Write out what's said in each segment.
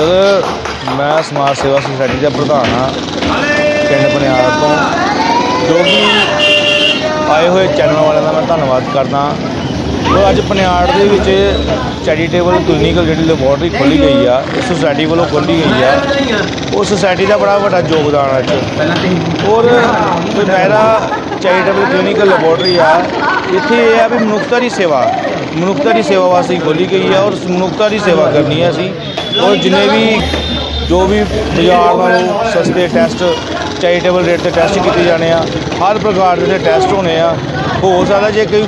Sir ਮੈਂ ਸਮਾਜ ਸੇਵਾ ਸੁਸਾਇਟੀ ਦਾ ਪ੍ਰਧਾਨ ਹਾਂ, ਪਿੰਡ ਬਨਿਆਲ ਤੋਂ, ਜੋ ਕਿ ਆਏ ਹੋਏ ਚੈਨਲ ਵਾਲਿਆਂ ਦਾ ਮੈਂ ਧੰਨਵਾਦ ਕਰਦਾ। ਉਹ ਅੱਜ ਪਨਿਆੜ ਦੇ ਵਿੱਚ ਚੈਰੀਟੇਬਲ ਕਲੀਨਿਕਲ ਜਿਹੜੀ ਲੈਬੋਰਟਰੀ ਖੋਲੀ ਗਈ ਆ ਇਹ ਸੁਸਾਇਟੀ ਵੱਲੋਂ ਖੋਲੀ ਗਈ ਆ। ਉਹ ਸੁਸਾਇਟੀ ਦਾ ਬੜਾ ਵੱਡਾ ਯੋਗਦਾਨ ਹੈ ਇਹ 'ਚ ਔਰ ਮੇਰਾ ਚੈਰੀਟੇਬਲ ਕਲੀਨਿਕਲ ਲੈਬੋਰਟਰੀ ਆ, ਇੱਥੇ ਇਹ ਆ ਵੀ ਮਨੁੱਖਤਾ ਦੀ ਸੇਵਾ, ਮਨੁੱਖਤਾ ਦੀ ਸੇਵਾ ਵਾਸਤੇ ਖੋਲੀ ਗਈ ਆ ਔਰ ਮਨੁੱਖਤਾ ਦੀ ਸੇਵਾ ਕਰਨੀ ਹੈ ਅਸੀਂ। ਔਰ ਜਿੰਨੇ ਵੀ ਜੋ ਵੀ ਬਾਜ਼ਾਰ ਨਾਲੋਂ ਸਸਤੇ ਟੈਸਟ ਚੈਰੀਟੇਬਲ ਰੇਟ ਤੇ ਟੈਸਟ ਕੀਤੇ ਜਾਣੇ ਆ, ਹਰ ਪ੍ਰਕਾਰ ਦੇ ਟੈਸਟ ਹੋਣੇ ਆ, ਹੋ ਸਕਦਾ ਜੇ ਕੋਈ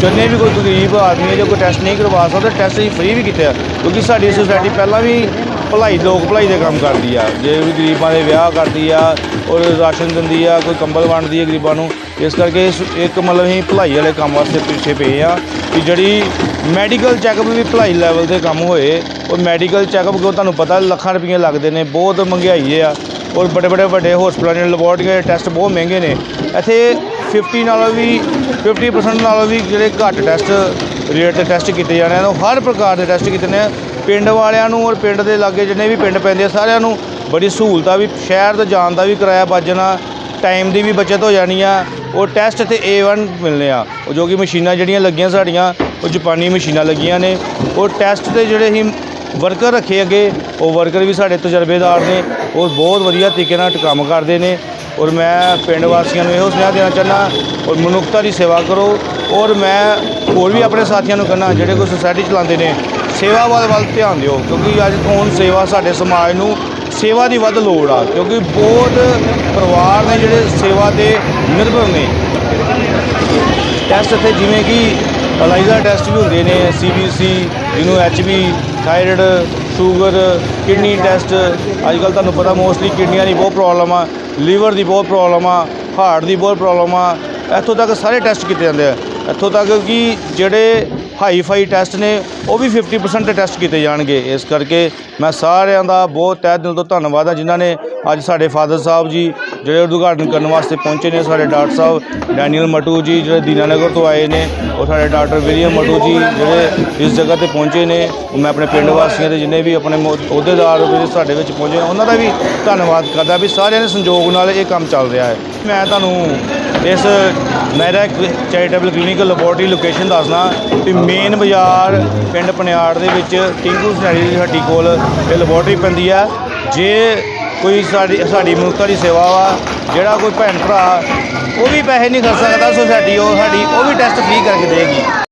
ਜਿੰਨੇ ਵੀ ਕੋਈ ਗਰੀਬ ਆਦਮੀ ਹੈ ਜੋ ਕੋਈ ਟੈਸਟ ਨਹੀਂ ਕਰਵਾ ਸਕਦਾ ਟੈਸਟ ਅਸੀਂ ਫ੍ਰੀ ਵੀ ਕੀਤੇ ਆ, ਕਿਉਂਕਿ ਸਾਡੀ ਸੋਸਾਇਟੀ ਪਹਿਲਾਂ ਵੀ ਭਲਾਈ, ਲੋਕ ਭਲਾਈ ਦੇ ਕੰਮ ਕਰਦੀ ਆ। ਜੇ ਵੀ ਗਰੀਬਾਂ ਦੇ ਵਿਆਹ ਕਰਦੀ ਆ, ਔਰ ਰਾਸ਼ਨ ਦਿੰਦੀ ਆ, ਕੋਈ ਕੰਬਲ ਵੰਡਦੀ ਆ ਗਰੀਬਾਂ ਨੂੰ, ਇਸ ਕਰਕੇ ਇੱਕ ਮਤਲਬ ਅਸੀਂ ਭਲਾਈ ਵਾਲੇ ਕੰਮ ਵਾਸਤੇ ਪਿੱਛੇ ਪਏ ਆ, ਕਿ ਜਿਹੜੀ ਮੈਡੀਕਲ ਚੈੱਕਅਪ ਵੀ ਭਲਾਈ ਲੈਵਲ ਤੇ ਕੰਮ ਹੋਏ। ਔਰ ਮੈਡੀਕਲ ਚੈੱਕਅਪ ਕੋ ਤੁਹਾਨੂੰ ਪਤਾ, ਲੱਖਾਂ ਰੁਪਏ ਲੱਗਦੇ ਨੇ, ਬਹੁਤ ਮਹਿੰਗਾਈ ਆ। ਔਰ ਬੜੇ ਬੜੇ ਵੱਡੇ ਹਸਪਤਾਲਾਂ ਦੇ ਲੈਬੋਰਟਰੀਆਂ ਦੇ ਟੈਸਟ ਬਹੁਤ ਮਹਿੰਗੇ ਨੇ। ਇੱਥੇ 50 ਨਾਲੋਂ ਵੀ 50% ਨਾਲੋਂ ਵੀ ਜਿਹੜੇ ਘੱਟ ਟੈਸਟ ਰੇਟ ਤੇ ਟੈਸਟ ਕੀਤੇ ਜਾਣੇ ਆ ਹਰ ਪ੍ਰਕਾਰ ਦੇ ਟੈਸਟ ਕੀਤੇ ਨੇ। ਪਿੰਡ ਵਾਲਿਆਂ ਨੂੰ ਔਰ ਪਿੰਡ ਦੇ ਲਾਗੇ ਜਿੰਨੇ ਵੀ ਪਿੰਡ ਪੈਂਦੇ ਆ, ਸਾਰਿਆਂ ਨੂੰ ਬੜੀ ਸਹੂਲਤਾਂ ਵੀ, ਸ਼ਹਿਰ ਤੋਂ ਜਾਣ ਦਾ ਵੀ ਕਿਰਾਇਆ ਬਚ ਜਾਣਾ ਟਾਈਮ ਦੀ ਵੀ ਬਚਤ ਹੋ ਜਾਣੀ ਆ। ਉਹ ਟੈਸਟ ਤੇ A1 ਮਿਲਨੇ ਆ। ਉਹ ਜੋ ਕਿ ਮਸ਼ੀਨਾਂ ਜਿਹੜੀਆਂ ਲੱਗੀਆਂ ਸਾਡੀਆਂ ਉਹ ਜਾਪਾਨੀ ਮਸ਼ੀਨਾਂ ਲੱਗੀਆਂ ਨੇ। ਉਹ ਟੈਸਟ ਤੇ ਜਿਹੜੇ ਹੀ ਵਰਕਰ ਰੱਖੇ ਅੱਗੇ, ਉਹ ਵਰਕਰ ਵੀ ਸਾਡੇ ਤਜਰਬੇਦਾਰ ਨੇ। ਉਹ ਬਹੁਤ ਵਧੀਆ ਤਰੀਕੇ ਨਾਲ ਕੰਮ ਕਰਦੇ ਨੇ। ਔਰ ਮੈਂ ਪਿੰਡ ਵਾਸੀਆਂ ਨੂੰ ਇਹੋ ਸੁਨੇਹਾ ਦੇਣਾ ਚਾਹੁੰਦਾ, ਔਰ ਮਨੁੱਖਤਾ ਦੀ ਸੇਵਾ ਕਰੋ। ਔਰ ਮੈਂ ਹੋਰ ਵੀ ਆਪਣੇ ਸਾਥੀਆਂ ਨੂੰ ਕਹਿੰਦਾ, ਜਿਹੜੇ ਕੋਈ ਸੁਸਾਇਟੀ ਚਲਾਉਂਦੇ ਨੇ, ਸੇਵਾ ਵੱਲ ਵੱਲ ਧਿਆਨ ਦਿਓ। ਕਿਉਂਕਿ ਅੱਜ ਕੌਣ ਸੇਵਾ ਸਾਡੇ ਸਮਾਜ ਨੂੰ ਸੇਵਾ ਦੀ ਵੱਧ ਲੋੜ ਆ। ਕਿਉਂਕਿ ਬਹੁਤ ਪਰਿਵਾਰ ਨੇ ਜਿਹੜੇ ਸੇਵਾ ਤੇ ਨਿਰਭਰ ਨੇ। ਟੈਸਟ 'ਤੇ ਜਿਵੇਂ ਕਿ ਅਲਾਈਜ਼ਾ ਟੈਸਟ ਵੀ ਹੁੰਦੇ ਨੇ ਸੀਬੀਸੀ ਜਿਹਨੂੰ HB thyroid, sugar, kidney test ਅੱਜ ਕੱਲ ਤੁਹਾਨੂੰ ਪਤਾ ਮੋਸਟਲੀ ਕਿਡਨੀਆਂ ਦੀ ਬਹੁਤ ਪ੍ਰੋਬਲਮ ਆ, ਲੀਵਰ ਦੀ ਬਹੁਤ ਪ੍ਰੋਬਲਮ ਆ, ਹਾਰਟ ਦੀ ਬਹੁਤ ਪ੍ਰੋਬਲਮ ਆ, ਇੱਥੋਂ ਤੱਕ ਸਾਰੇ ਟੈਸਟ ਕੀਤੇ ਜਾਂਦੇ ਆ। ਇੱਥੋਂ ਤੱਕ ਕਿ ਜਿਹੜੇ ਹਾਈ ਫਾਈ ਟੈਸਟ ਨੇ, ਉਹ ਵੀ 50% ਤੇ ਟੈਸਟ ਕੀਤੇ ਜਾਣਗੇ। ਇਸ ਕਰਕੇ ਮੈਂ ਸਾਰਿਆਂ ਦਾ ਬਹੁਤ ਤਹਿ ਦਿਲ ਤੋਂ ਧੰਨਵਾਦ ਆ, ਜਿਨ੍ਹਾਂ ਨੇ ਅੱਜ ਸਾਡੇ ਫਾਦਰ ਸਾਹਿਬ ਜੀ ਜਿਹੜੇ ਉਦਘਾਟਨ ਕਰਨ ਵਾਸਤੇ ਪਹੁੰਚੇ ਨੇ ਸਾਡੇ ਡਾਕਟਰ ਸਾਹਿਬ ਡੈਨੀਅਲ ਮਟੂ ਜੀ, ਜਿਹੜੇ ਦੀਨਾਨਗਰ ਤੋਂ ਆਏ ਨੇ, ਉਹ ਸਾਡੇ ਡਾਕਟਰ ਵਿਲੀਅਮ ਮਟੂ ਜੀ ਜਿਹੜੇ ਇਸ ਜਗ੍ਹਾ ਤੇ ਪਹੁੰਚੇ ਨੇ, ਉਹ ਮੈਂ ਆਪਣੇ ਪਿੰਡ ਵਾਸੀਆਂ ਦੇ ਜਿੰਨੇ ਵੀ ਆਪਣੇ ਮੋ- ਅਹੁਦੇਦਾਰ ਜਿਹੜੇ ਸਾਡੇ ਵਿੱਚ ਪਹੁੰਚੇ ਉਹਨਾਂ ਦਾ ਵੀ ਧੰਨਵਾਦ ਕਰਦਾ ਵੀ ਸਾਰਿਆਂ ਦੇ ਸੰਯੋਗ ਨਾਲ ਇਹ ਕੰਮ ਚੱਲ ਰਿਹਾ ਹੈ। ਮੈਂ ਤੁਹਾਨੂੰ ਇਸ ਮੇਰਾ ਚੈਰੀਟੇਬਲ ਕਲੀਨਿਕਲ ਲੈਬੋਰਟਰੀ ਲੋਕੇਸ਼ਨ ਦੱਸਣਾ ਵੀ ਮੇਨ ਬਾਜ਼ਾਰ ਪਿੰਡ ਪਨਿਆੜ ਦੇ ਵਿੱਚ ਟਿੰਕੂ ਸਨੈਰੀ ਦੀ ਹੱਟੀ ਕੋਲ ਇਹ ਲੈਬੋਰਟਰੀ ਪੈਂਦੀ ਆ ਜੇ ਕੋਈ ਸਾਡੀ ਸਾਡੀ ਮਨੁੱਖਤਾ ਦੀ ਸੇਵਾ ਵਾ, ਜਿਹੜਾ ਕੋਈ ਭੈਣ ਭਰਾ, ਉਹ ਵੀ ਪੈਸੇ ਨਹੀਂ ਖਰਚ ਸਕਦਾ ਸੋਸਾਇਟੀ ਉਹ ਸਾਡੀ ਉਹ ਵੀ ਟੈਸਟ ਫ੍ਰੀ ਕਰਕੇ ਦੇਗੀ